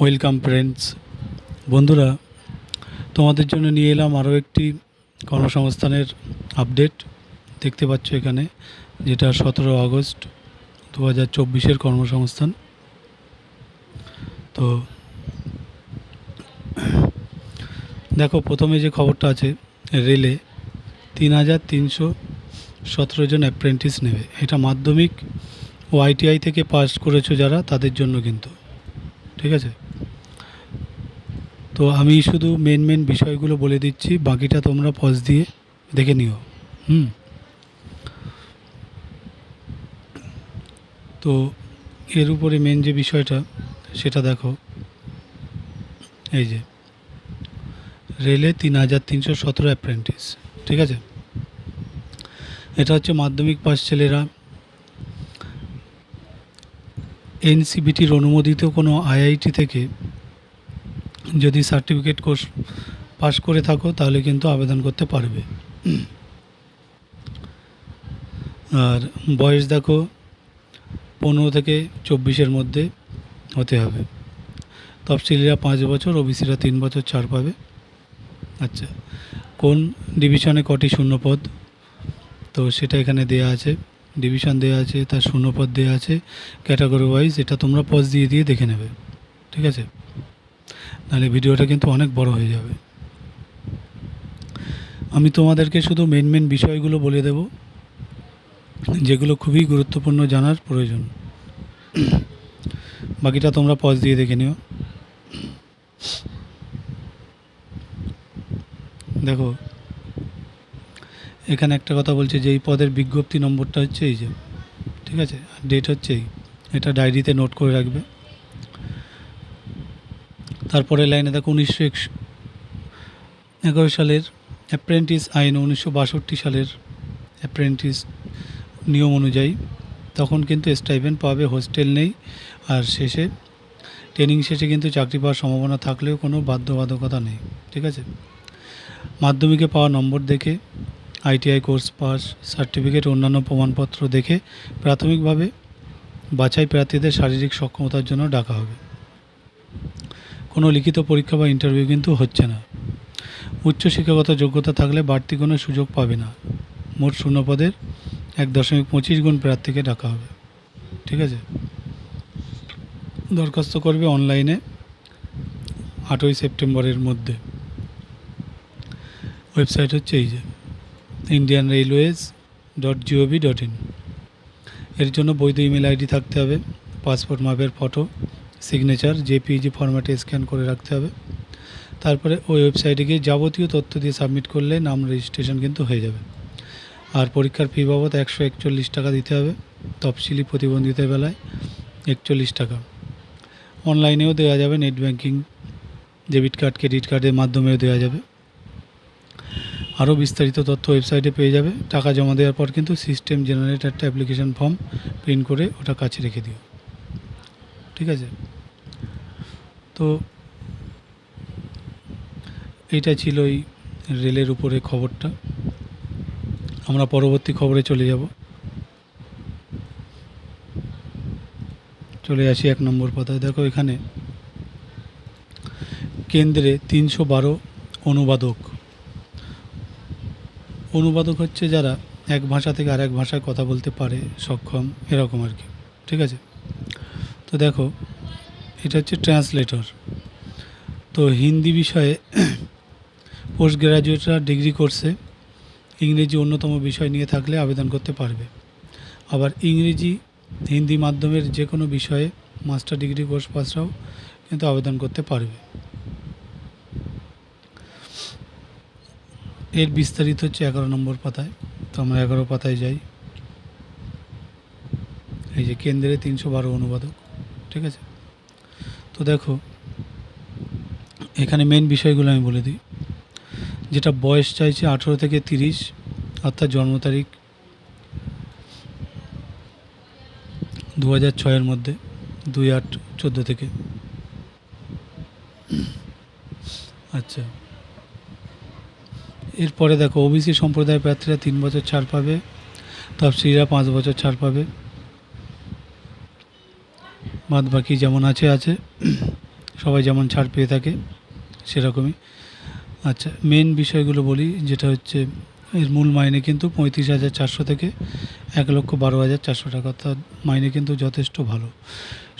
Welcome friends বন্ধুরা, তোমাদের জন্য নিয়ে এলাম আরও একটি কর্মসংস্থানের আপডেট দেখতে পাচ্ছ এখানে, যেটা সতেরো আগস্ট দু হাজার চব্বিশের কর্মসংস্থান। তো, দেখো, প্রথমে যে খবরটা আছে রেলে, তিন হাজার তিনশো সতেরো জন অ্যাপ্রেন্টিস নেবে। এটা মাধ্যমিক ও আইটিআই থেকে পাস করেছ যারা, তাদের জন্য কিন্তু। ঠিক আছে? তো আমি শুধু মেন মেন বিষয়গুলো বলে দিচ্ছি, বাকিটা তোমরা পজ দিয়ে দেখে নিও। হুম? তো এর উপরে মেন যে বিষয়টা, সেটা দেখো। এই যে, রেলে তিন হাজার তিনশো সতেরো অ্যাপ্রেন্টিস ঠিক আছে? এটা হচ্ছে মাধ্যমিক পাস ছেলেরা। এনসিবিটির অনুমোদিত কোনো আইআইটি থেকে যদি সার্টিফিকেট কোর্স পাশ করে থাকো, তাহলে কিন্তু আবেদন করতে পারবে। আর বয়স দেখো, পনেরো থেকে চব্বিশের মধ্যে হতে হবে। তফসিলিরা পাঁচ বছর, ওবিসিরা তিন বছর ছাড় পাবে। আচ্ছা কোন ডিভিশনে কটি শূন্যপদ? তো সেটা এখানে দেয়া আছে। ডিভিশন দেওয়া আছে, তার শূন্যপদ দেওয়া আছে। ক্যাটাগরি ওয়াইজ এটা তোমরা পজ দিয়ে দিয়ে দেখে নেবে। ঠিক আছে? নাহলে ভিডিওটা কিন্তু অনেক বড় হয়ে যাবে। আমি তোমাদেরকে শুধু মেন মেন বিষয়গুলো বলে দেব, যেগুলো খুবই গুরুত্বপূর্ণ জানার প্রয়োজন। বাকিটা তোমরা পজ দিয়ে দেখে নিও। দেখো, এখানে একটা কথা বলছে যে এই পদের বিজ্ঞপ্তি নম্বরটা হচ্ছে এই যে, ঠিক আছে? ডেট হচ্ছে এই। এটা ডায়েরিতে নোট করে রাখবে। তারপরে লাইনে দেখো উনিশশো এগারো সালের অ্যাপ্রেন্টিস আইন, উনিশশো বাষট্টি সালের অ্যাপ্রেন্টিস নিয়ম অনুযায়ী তখন কিন্তু স্টাইপেন্ড পাবে হোস্টেল নেই। আর শেষে ট্রেনিং শেষে কিন্তু চাকরি পাওয়ার সম্ভাবনা থাকলেও কোনো বাধ্যবাধকতা নেই, ঠিক আছে? মাধ্যমিকে পাওয়া নম্বর দেখে আইটিআই কোর্স পাস সার্টিফিকেট অন্যান্য প্রমাণপত্র দেখে প্রাথমিকভাবে বাছাই প্রার্থীদের শারীরিক সক্ষমতার জন্য ডাকা হবে। কোনো লিখিত পরীক্ষা বা ইন্টারভিউ কিন্তু হচ্ছে না। উচ্চ শিক্ষাগত যোগ্যতা থাকলে বাড়তি কোনো সুযোগ পাবে না। মোট শূন্যপদের এক দশমিক পঁচিশ গুণ প্রার্থীকে ডাকা হবে। ঠিক আছে? দরখাস্ত করবে অনলাইনে আটই সেপ্টেম্বরের মধ্যে। ওয়েবসাইট হচ্ছে এই যে Indian railways dot gov dot in এর জন্য বৈধ ইমেল আইডি থাকতে হবে পাসপোর্ট মাপের ফটো সিগনেচার জেপিজি ফরম্যাটে স্ক্যান করে রাখতে হবে। তারপরে ওই ওয়েবসাইটে গিয়ে যাবতীয় তথ্য দিয়ে সাবমিট করলে নাম রেজিস্ট্রেশন কিন্তু হয়ে যাবে। আর পরীক্ষার ফি বাবদ একশো একচল্লিশ টাকা দিতে হবে, তফসিলি প্রতিবন্ধিতার বেলায় একচল্লিশ টাকা। অনলাইনেও দেওয়া যাবে net banking debit card credit কার্ডের মাধ্যমেও দেওয়া যাবে। আরও বিস্তারিত তথ্য ওয়েবসাইটে পেয়ে যাবে। টাকা জমা দেওয়ার পর কিন্তু সিস্টেম জেনারেট একটা অ্যাপ্লিকেশন ফর্ম প্রিন্ট করে ওটা কাছে রেখে দিও। ঠিক আছে? তো এইটা ছিল এই রেলের উপরে খবরটা। আমরা পরবর্তী খবরে চলে যাব। চলে আসি এক নম্বর পাতায়। দেখো এখানে, কেন্দ্রে তিনশো বারো অনুবাদক। অনুবাদক হচ্ছে যারা এক ভাষা থেকে আরেক ভাষায় কথা বলতে পারে, সক্ষম, এরকম আর কি। ঠিক আছে? তো দেখো এটা হচ্ছে ট্রান্সলেটর। তো হিন্দি বিষয়ে পোস্ট গ্র্যাজুয়েটরা ডিগ্রি কোর্সে ইংরেজি অন্যতম বিষয় নিয়ে থাকলে আবেদন করতে পারবে। আবার ইংরেজি, হিন্দি মাধ্যমের যে কোনো বিষয়ে মাস্টার ডিগ্রি কোর্স পাসরাও কিন্তু আবেদন করতে পারবে। এর বিস্তারিত হচ্ছে এগারো নম্বর পাতায়। তো আমরা এগারো পাতায় যাই। এই যে কেন্দ্রে তিনশো বারো অনুবাদক, ঠিক আছে? তো দেখো, এখানে মেন বিষয়গুলো আমি বলে দিই। যেটা বয়স চাইছে আঠেরো থেকে তিরিশ, অর্থাৎ জন্ম তারিখ দু হাজার ছয়ের মধ্যে, দুই আট চোদ্দ থেকে। আচ্ছা। এরপরে দেখো ওবিসি সম্প্রদায়ের প্রার্থীরা তিন বছর ছাড় পাবে, তফসিলিরা পাঁচ বছর ছাড় পাবে। বাদ বাকি যেমন আছে আছে। সবাই যেমন ছাড় পেয়ে থাকে, সেরকমই। আচ্ছা মেন বিষয়গুলো বলি, যেটা হচ্ছে এর মূল মাইনে কিন্তু পঁয়ত্রিশ হাজার চারশো থেকে এক লক্ষ বারো হাজার চারশো টাকা, অর্থাৎ মাইনে কিন্তু যথেষ্ট ভালো।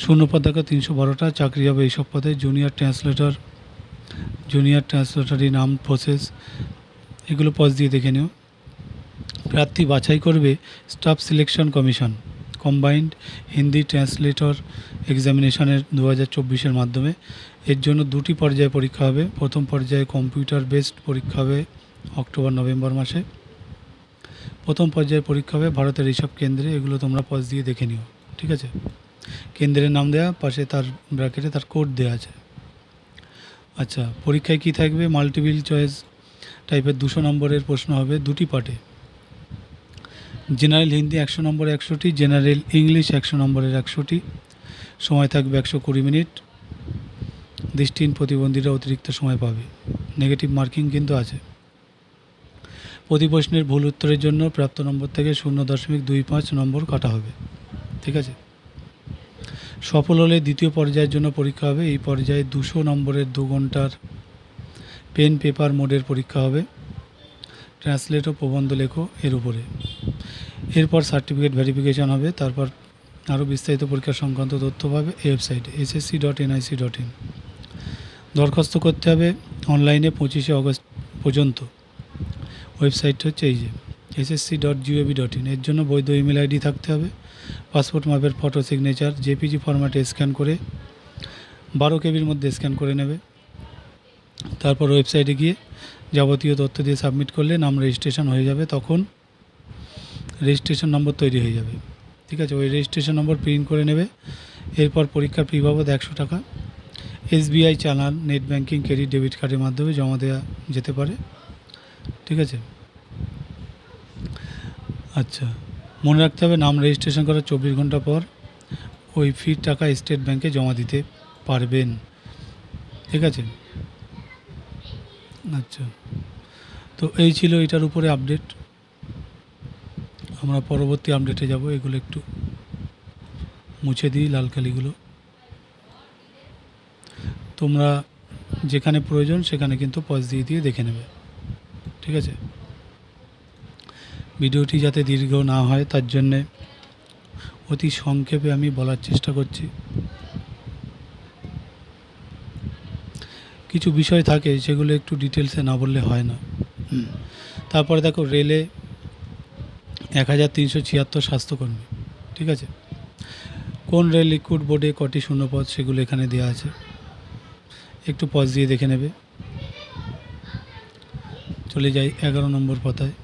শূন্য পদ দেখা তিনশো বারোটা, চাকরি হবে এইসব পদে। জুনিয়র ট্রান্সলেটর জুনিয়র ট্রান্সলেটরি নাম প্রসেস এগুলো পজ দিয়ে দেখে নিও। প্রার্থী বাছাই করবে staff selection commission combined Hindi translator এক্সামিনেশানের দু হাজার চব্বিশের মাধ্যমে। এর জন্য দুটি পর্যায়ে পরীক্ষা হবে। প্রথম পর্যায়ে কম্পিউটার বেসড পরীক্ষা হবে অক্টোবর, নভেম্বর মাসে। প্রথম পর্যায়ে পরীক্ষা হবে ভারতের এইসব কেন্দ্রে। এগুলো তোমরা পজ দিয়ে দেখে নিও। ঠিক আছে? কেন্দ্রের নাম দেওয়া পাশে তার ব্র্যাকেটে তার কোড দেওয়া আছে। আচ্ছা পরীক্ষায় কি থাকবে? মাল্টিপিল চয়েস টাইপের দুশো নম্বরের প্রশ্ন হবে দুটি পার্টে জেনারেল হিন্দি একশো নম্বর একশোটি, জেনারেল ইংলিশ একশো নম্বরের একশোটি। সময় থাকবে একশো কুড়ি মিনিট। দৃষ্টিহীন প্রতিবন্ধীরা অতিরিক্ত সময় পাবে। নেগেটিভ মার্কিং কিন্তু আছে। প্রতি প্রশ্নের ভুল উত্তরের জন্য প্রাপ্ত নম্বর থেকে শূন্য দশমিক দুই পাঁচ নম্বর কাটা হবে। ঠিক আছে? সফল হলে দ্বিতীয় পর্যায়ের জন্য পরীক্ষা হবে। এই পর্যায়ে দুশো নম্বরের দু ঘণ্টার পেন, পেপার, মোডের পরীক্ষা হবে। ট্রান্সলেট ও প্রবন্ধ লেখো এর উপরে। এরপর সার্টিফিকেট ভেরিফিকেশান হবে, তারপর আরও বিস্তারিত পরীক্ষা সংক্রান্ত তথ্য পাবে এই ওয়েবসাইটে SSC dot NIC dot in দরখাস্ত করতে হবে অনলাইনে পঁচিশে অগস্ট পর্যন্ত। ওয়েবসাইট হচ্ছে এই যে SSC dot gov dot in এর জন্য বৈধ ইমেল আইডি থাকতে হবে পাসপোর্ট মাপের ফটো সিগনেচার জেপিজি ফরম্যাটে স্ক্যান করে বারো কেবির মধ্যে স্ক্যান করে নেবে। তারপর ওয়েবসাইটে গিয়ে যাবতীয় তথ্য দিয়ে সাবমিট করলে নাম রেজিস্ট্রেশন হয়ে যাবে, তখন রেজিস্ট্রেশন নম্বর তৈরি হয়ে যাবে। ঠিক আছে? ওই রেজিস্ট্রেশন নম্বর প্রিন্ট করে নেবে। এরপর পরীক্ষার ফি বাবদ একশো টাকা। এসবিআই চালান নেট ব্যাঙ্কিং ক্রেডিট ডেবিট কার্ডের মাধ্যমে জমা দেওয়া যেতে পারে। ঠিক আছে? আচ্ছা। মনে রাখতে হবে, নাম রেজিস্ট্রেশন করার চব্বিশ ঘণ্টা পর ওই ফির টাকা স্টেট ব্যাংকে জমা দিতে পারবেন। ঠিক আছে? আচ্ছা। তো এই ছিল এটার উপরে আপডেট আমরা পরবর্তী আপডেটে যাব, এগুলো একটু মুছে দিই লাল কালিগুলো। তোমরা যেখানে প্রয়োজন সেখানে কিন্তু পজ দিয়ে দিয়ে দেখে নেবে। ঠিক আছে? ভিডিওটি যাতে দীর্ঘ না হয়, তার জন্যে অতি সংক্ষেপে আমি বলার চেষ্টা করছি। কিছু বিষয় থাকে সেগুলো একটু ডিটেলসে না বললে হয় না। তারপরে দেখো রেলে এক হাজার তিনশো ছিয়াত্তর স্বাস্থ্যকর্মী, ঠিক আছে? কোন রেল রিক্রুট বোর্ডে কটি শূন্যপদ সেগুলো এখানে দেওয়া আছে? একটু পজ দিয়ে দেখে নেবে। চলে যাই এগারো নম্বর পাতায়।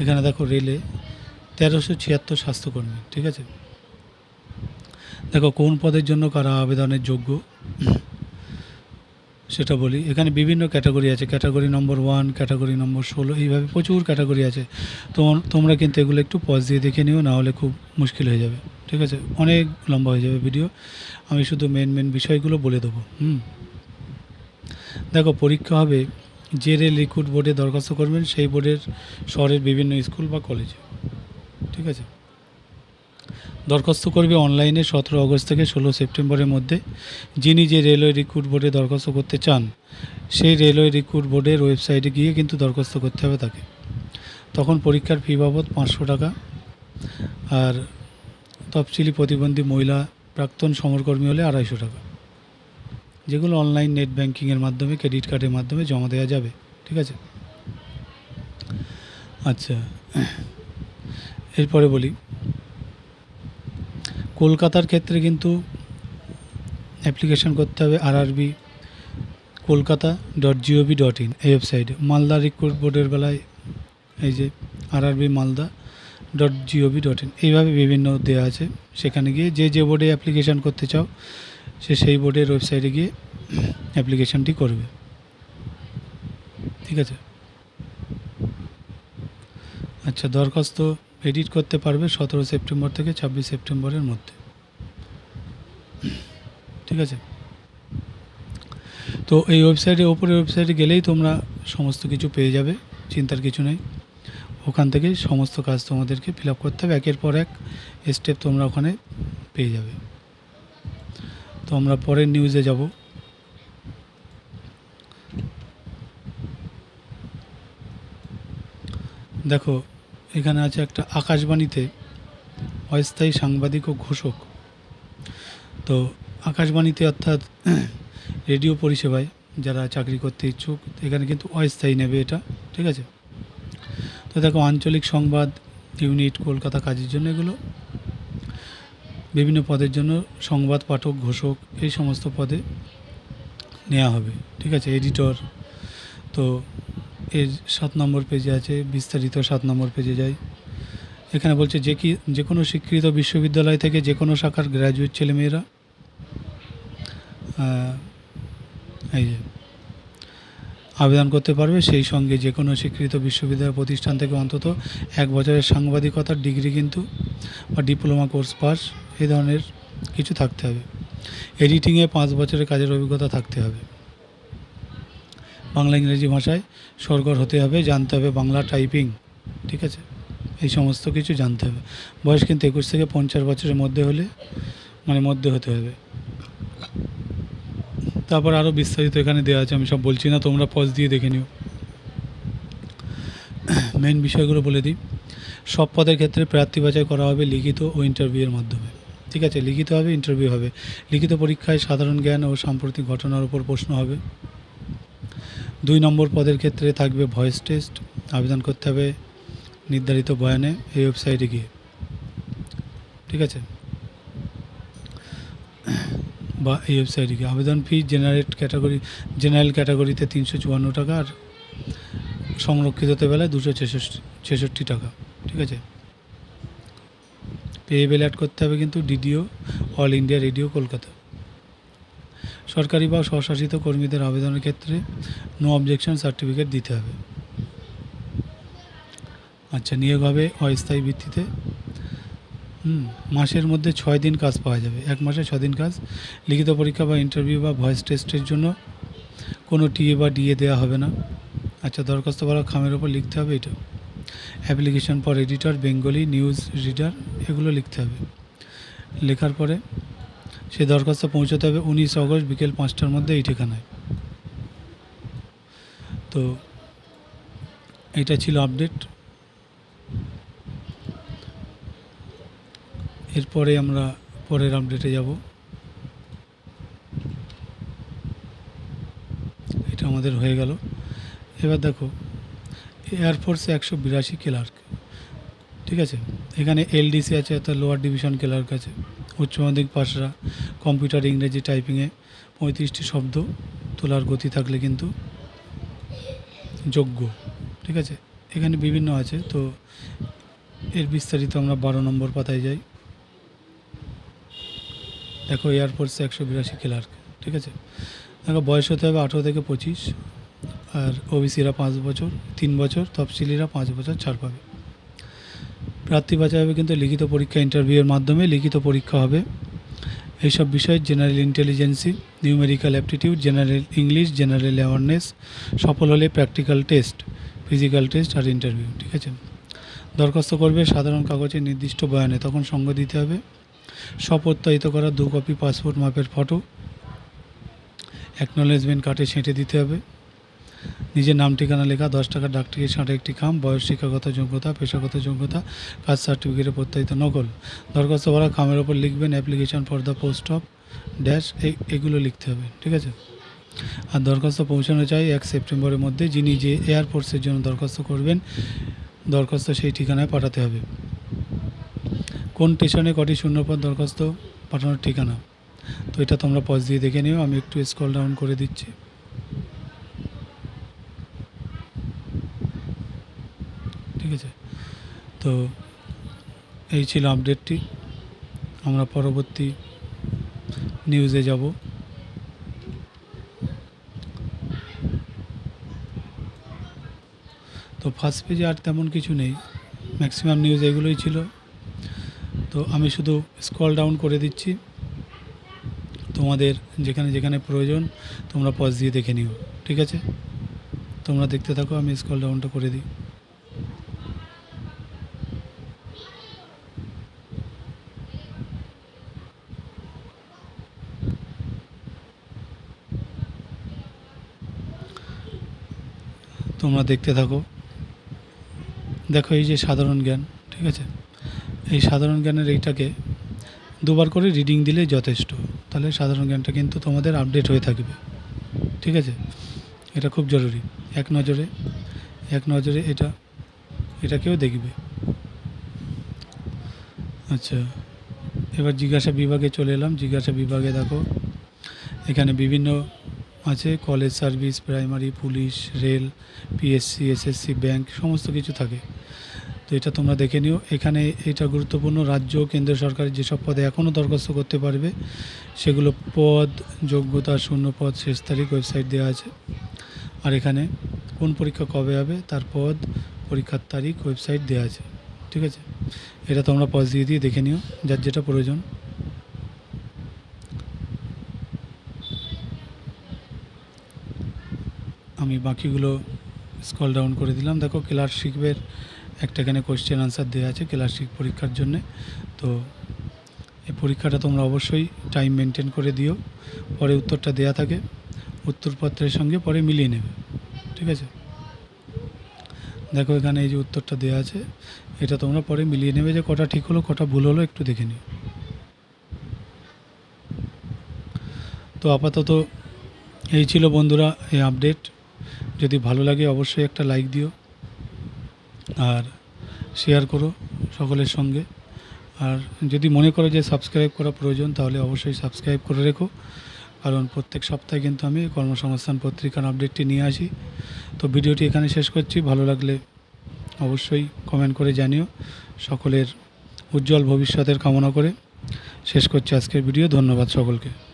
এখানে দেখো রেলে তেরোশো ছিয়াত্তর স্বাস্থ্যকর্মী, ঠিক আছে? দেখো কোন পদের জন্য কারা আবেদনের যোগ্য? সেটা বলি। এখানে বিভিন্ন ক্যাটাগরি আছে। Category number one, category number ষোলো, এইভাবে প্রচুর ক্যাটাগরি আছে। তো তোমরা কিন্তু এগুলো একটু পজ দিয়ে দেখে নিও, না হলে খুব মুশকিল হয়ে যাবে। ঠিক আছে? অনেক লম্বা হয়ে যাবে ভিডিও আমি শুধু মেন মেন বিষয়গুলো বলে দেবো। হুম? দেখো, পরীক্ষা হবে যে রেল রিক্রুট বোর্ডে দরখাস্ত করবেন, সেই বোর্ডের শহরের বিভিন্ন স্কুল বা কলেজে ঠিক আছে? দরখাস্ত করবে অনলাইনে সতেরো আগস্ট থেকে ষোলো সেপ্টেম্বরের মধ্যে। যিনি যে রেলওয়ে রিক্রুট বোর্ডে দরখাস্ত করতে চান, সেই রেলওয়ে রিক্রুট বোর্ডের ওয়েবসাইটে গিয়ে কিন্তু দরখাস্ত করতে হবে তাকে। তখন পরীক্ষার ফি বাবদ পাঁচশো টাকা। আর তফসিলি প্রতিবন্ধী মহিলা প্রাক্তন সমরকর্মী হলে আড়াইশো টাকা। যেগুলো অনলাইন নেট ব্যাঙ্কিংয়ের মাধ্যমে, ক্রেডিট কার্ডের মাধ্যমে জমা দেওয়া যাবে, ঠিক আছে? আচ্ছা এরপরে বলি কলকাতার ক্ষেত্রে কিন্তু অ্যাপ্লিকেশন করতে হবে RRB Kolkata dot gov dot in এই ওয়েবসাইটে মালদা রিক্রুট বোর্ডের বেলায় এই যে RRB Malda dot gov dot in এইভাবে বিভিন্ন দেওয়া আছে। সেখানে গিয়ে যে যে বোর্ডে অ্যাপ্লিকেশান করতে চাও, সে সেই বোর্ডের ওয়েবসাইটে গিয়ে অ্যাপ্লিকেশানটি করবে। ঠিক আছে? আচ্ছা দরখাস্ত এডিট করতে পারবে সতেরো সেপ্টেম্বর থেকে ছাব্বিশ সেপ্টেম্বরের মধ্যে। ঠিক আছে? তো এই ওয়েবসাইটে, ওপরের ওয়েবসাইটে গেলেই তোমরা সমস্ত কিছু পেয়ে যাবে, চিন্তার কিছু নেই। ওখান থেকে সমস্ত কাজ তোমাদেরকে ফিল করতে হবে, একের পর এক স্টেপ তোমরা ওখানে পেয়ে যাবে। তো আমরা পরের নিউজে যাব। দেখো এখানে আছে একটা আকাশবাণীতে অস্থায়ী সাংবাদিক ও ঘোষক। তো আকাশবাণীতে অর্থাৎ রেডিও পরিষেবায় যারা চাকরি করতে ইচ্ছুক, এখানে কিন্তু অস্থায়ী নেবে এটা, ঠিক আছে? তো দেখো, আঞ্চলিক সংবাদ, ইউনিট, কলকাতা কাজের জন্য এগুলো, বিভিন্ন পদের জন্য সংবাদ পাঠক, ঘোষক, এই সমস্ত পদে নেওয়া হবে, ঠিক আছে? এডিটর, তো এর সাত নম্বর পেজে আছে, বিস্তারিত সাত নম্বর পেজে যাই। এখানে বলছে যে কি, যে কোনো স্বীকৃত বিশ্ববিদ্যালয় থেকে যে কোনো শাখার গ্র্যাজুয়েট ছেলেমেয়েরা এই যে, আবেদন করতে পারবে। সেই সঙ্গে যে কোনো স্বীকৃত বিশ্ববিদ্যালয় প্রতিষ্ঠান থেকে অন্তত এক বছরের সাংবাদিকতার ডিগ্রি কিন্তু বা ডিপ্লোমা কোর্স পাস এই ধরনের কিছু থাকতে হবে। এডিটিংয়ে পাঁচ বছরের কাজের অভিজ্ঞতা থাকতে হবে। বাংলা ইংরেজি ভাষায় সরগর হতে হবে, জানতে হবে বাংলা টাইপিং, ঠিক আছে? এই সমস্ত কিছু জানতে হবে। বয়স কিন্তু একুশ থেকে পঞ্চাশ বছরের মধ্যে হলে মানে মধ্যে হতে হবে। তারপর আরও বিস্তারিত এখানে দেওয়া আছে, আমি সব বলছি না, তোমরা পজ দিয়ে দেখে নিও। মেন বিষয়গুলো বলে দিই। সব পদের ক্ষেত্রে প্রার্থী বাছাই করা হবে লিখিত ও ইন্টারভিউয়ের মাধ্যমে, ঠিক আছে? লিখিত হবে ইন্টারভিউ হবে। লিখিত পরীক্ষায় সাধারণ জ্ঞান ও সাম্প্রতিক ঘটনার উপর প্রশ্ন হবে। দুই নম্বর পদের ক্ষেত্রে থাকবে ভয়েস টেস্ট, আবেদন করতে হবে নির্ধারিত বয়ানে এই ওয়েবসাইটে গিয়ে। ঠিক আছে? বা এই ওয়েবসাইটে গিয়ে। আবেদন ফি জেনারেট ক্যাটাগরি জেনারেল ক্যাটাগরিতে তিনশো চুয়ান্ন টাকা আর সংরক্ষিততে বেলায় দুশো ছেষট্টি ছেষট্টি টাকা। ঠিক আছে? পেয়েবেল অ্যাড করতে হবে কিন্তু DDO all India radio Kolkata সরকারি বা স্বশাসিত কর্মীদের আবেদনের ক্ষেত্রে নো অবজেকশন সার্টিফিকেট দিতে হবে। আচ্ছা নিয়োগ হবে অস্থায়ী ভিত্তিতে। হুম, মাসের মধ্যে ছয় দিন কাজ পাওয়া যাবে। এক মাসে ছ দিন কাজ। লিখিত পরীক্ষা বা ইন্টারভিউ বা ভয়েস টেস্টের জন্য কোনো টিএ বা ডিএ দেওয়া হবে না। আচ্ছা দরখাস্ত করা খামের ওপর লিখতে হবে এটা। Application for editor Bengali news reader এগুলো লিখতে হবে। লেখার পরে সেই দরখাস্ত পৌঁছাতে হবে উনিশ আগস্ট বিকেল পাঁচটার মধ্যে এই ঠিকানায়। তো এটা ছিল আপডেট। এরপরে আমরা পরের আপডেটে যাব। এটা আমাদের হয়ে গেল। এবার দেখো এয়ারফোর্সে একশো বিরাশি ক্লার্ক, ঠিক আছে? এখানে এলডিসি আছে, অর্থাৎ লোয়ার ডিভিশন ক্লার্ক আছে। উচ্চ মাধ্যমিক পাশরা কম্পিউটার ইংরেজি টাইপিংয়ে পঁয়ত্রিশটি শব্দ তোলার গতি থাকলে কিন্তু যোগ্য, ঠিক আছে? এখানে বিভিন্ন আছে, তো এর বিস্তারিত আমরা বারো নম্বর পাতায় যাই। দেখো এয়ারফোর্সে একশো বিরাশি ক্লার্ক ঠিক আছে? দেখো, বয়স হতে হবে আঠেরো থেকে পঁচিশ, আর ওবিসিরা পাঁচ বছর, তিন বছর, তফসিলিরা পাঁচ বছর ছাড় পাবে। প্রার্থী বাছাই হবে কিন্তু লিখিত পরীক্ষা ইন্টারভিউয়ের মাধ্যমে লিখিত পরীক্ষা হবে। এইসব বিষয়ে general intelligence numerical aptitude general English general awareness সফল হলে প্র্যাকটিক্যাল টেস্ট ফিজিক্যাল টেস্ট আর ইন্টারভিউ ঠিক আছে? দরখাস্ত করবে সাধারণ কাগজে নির্দিষ্ট বয়ানে, তখন সঙ্গ দিতে হবে। স্বপ্রত্যায়িত করা দু কপি পাসপোর্ট মাপের ফটো অ্যাকনোলেজমেন্ট কার্ডে ছেঁটে দিতে হবে। নিজের নাম, ঠিকানা লেখা, দশ টাকা ডাক টিকিট একটি খাম, বয়স, শিক্ষাগত যোগ্যতা, পেশাগত যোগ্যতা, কাজ সার্টিফিকেটে প্রত্যায়িত, নকল। দরখাস্ত করা, খামের ওপর লিখবেন application for the post of dash এগুলো লিখতে হবে, ঠিক আছে? আর দরখাস্ত পৌঁছানো চাই এক সেপ্টেম্বরের মধ্যে, যিনি যে এয়ারফোর্সের জন্য দরখাস্ত করবেন, দরখাস্ত সেই ঠিকানায় পাঠাতে হবে। কোন স্টেশনে কটি শূন্যপদ দরখাস্ত পাঠানোর ঠিকানা? তো এটা তোমরা পজ দিয়ে দেখে নিও, আমি একটু স্কল ডাউন করে দিচ্ছি। ঠিক আছে তো এই ছিল আপডেটটি আমরা পরবর্তী নিউজে যাব। তো ফার্স্ট পেজে আর তেমন কিছু নেই। ম্যাক্সিমাম নিউজ এগুলোই ছিল। তো আমি শুধু স্ক্রল ডাউন করে দিচ্ছি। তোমাদের যেখানে যেখানে প্রয়োজন, তোমরা পজ দিয়ে দেখে নিও। ঠিক আছে? তোমরা দেখতে থাকো, আমি স্ক্রল ডাউনটা করে দিই। তোমরা দেখতে থাকো। দেখো এই যে সাধারণ জ্ঞান, ঠিক আছে? এই সাধারণ জ্ঞানের এইটাকে দুবার করে রিডিং দিলেই যথেষ্ট। তাহলে সাধারণ জ্ঞানটা কিন্তু তোমাদের আপডেট হয়ে থাকবে। ঠিক আছে? এটা খুব জরুরি। এক নজরে এক নজরে এটা, এটাকেও দেখবে। আচ্ছা এবার জিজ্ঞাসা বিভাগে চলে এলাম। জিজ্ঞাসা বিভাগে দেখো, এখানে বিভিন্ন আছে college service, primary, police, rail PSC SSC bank, সমস্ত কিছু থাকে। তো এটা তোমরা দেখে নিও। এখানে এটা গুরুত্বপূর্ণ, রাজ্য, কেন্দ্র সরকারের যেসব পদে এখনও দরখাস্ত করতে পারবে, সেগুলো পদ, যোগ্যতা, শূন্য পদ, শেষ তারিখ, ওয়েবসাইট দেওয়া আছে। আর এখানে কোন পরীক্ষা কবে হবে, তার পদ, পরীক্ষার তারিখ, ওয়েবসাইট দেওয়া আছে। ঠিক আছে? এটা তোমরা পজ দিয়ে দিয়ে দেখে নিও, যার যেটা প্রয়োজন। আমি বাকিগুলো স্কল ডাউন করে দিলাম। দেখো ক্লার্কশিপের একটা এখানে কোয়েশ্চেন আনসার দেওয়া আছে ক্লার্কশিপ পরীক্ষার জন্য। তো এই পরীক্ষাটা তোমরা অবশ্যই টাইম মেনটেন করে দিও। পরে উত্তরটা দেয়া থাকে, উত্তরপত্রের সঙ্গে পরে মিলিয়ে নেবে। ঠিক আছে? দেখো, এখানে এই যে উত্তরটা দেওয়া আছে, এটা তোমরা পরে মিলিয়ে নেবে যে কটা ঠিক হলো, কটা ভুল হলো, একটু দেখে নিও। তো আপাতত এই ছিল বন্ধুরা, এই আপডেট যদি ভালো লাগে অবশ্যই একটা লাইক দিও আর শেয়ার করো সকলের সঙ্গে। আর যদি মনে করো যে সাবস্ক্রাইব করা প্রয়োজন, তাহলে অবশ্যই সাবস্ক্রাইব করে রেখো। কারণ প্রত্যেক সপ্তাহে কিন্তু আমি কর্মসংস্থান পত্রিকার আপডেটটি নিয়ে আসি। তো ভিডিওটি এখানে শেষ করছি। ভালো লাগলে অবশ্যই কমেন্ট করে জানিও। সকলের উজ্জ্বল ভবিষ্যতের কামনা করে শেষ করছি আজকের ভিডিও। ধন্যবাদ সকলকে।